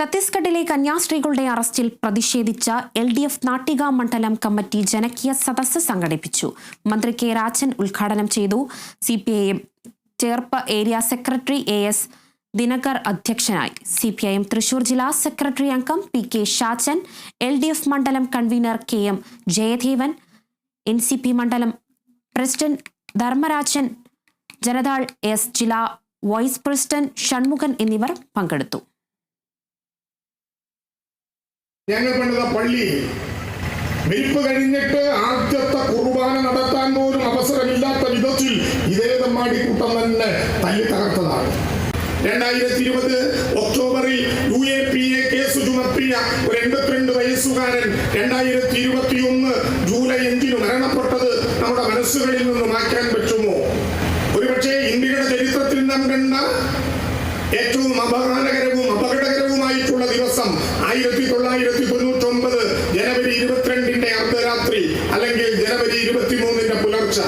ഛത്തീസ്ഗഡിലെ കന്യാസ്ത്രീകളുടെ അറസ്റ്റിൽ പ്രതിഷേധിച്ച എൽ ഡി എഫ് നാട്ടിക മണ്ഡലം കമ്മിറ്റി ജനകീയ സദസ്സ് സംഘടിപ്പിച്ചു. മന്ത്രി കെ രാജൻ ഉദ്ഘാടനം ചെയ്തു. C P I M Cherpu area secretary A S Dinakar അധ്യക്ഷനായി. C P I M Thrissur ജില്ലാ സെക്രട്ടറി അംഗം P K Shajan L D F മണ്ഡലം convener K M Jayadevan N C P മണ്ഡലം പ്രസിഡന്റ് ധർമ്മരാജൻ ജനതാൾ എസ് ജില്ലാ vice president Shanmughan എന്നിവർ പങ്കെടുത്തു. ഞങ്ങൾ പണിത പള്ളി. മെരിപ്പ് കഴിഞ്ഞിട്ട് ആദ്യത്തെ കുർബാന നടത്താൻ പോലും അവസരമില്ലാത്ത വിധത്തിൽ ഇതേ തമ്മാടിക്കൂട്ടം തന്നെ തല്ലി തകർത്തതാണ്. രണ്ടായിരത്തി ഇരുപത് ഒക്ടോബറിൽ U A P A case ചുമത്തിയ ഒരു എൺപത്തിരണ്ട് വയസ്സുകാരൻ രണ്ടായിരത്തി ഇരുപത്തി ഒന്ന് ജൂലൈ അഞ്ചിന് മരണപ്പെട്ടത് നമ്മുടെ മനസ്സുകളിൽ നിന്ന് മാറ്റാൻ പറ്റുമോ? ഒരുപക്ഷെ ഇന്ത്യയുടെ ചരിത്രത്തിൽ നാം കണ്ട ഏറ്റവും അപമാനകരവും ആയിരത്തി തൊള്ളായിരത്തി തൊണ്ണൂറ്റി ഒമ്പത് ജനുവരി ഇരുപത്തിരണ്ടിന്റെ അർദ്ധരാത്രി അല്ലെങ്കിൽ ജനുവരി ഇരുപത്തിമൂന്നിന്റെ പുലർച്ചെ.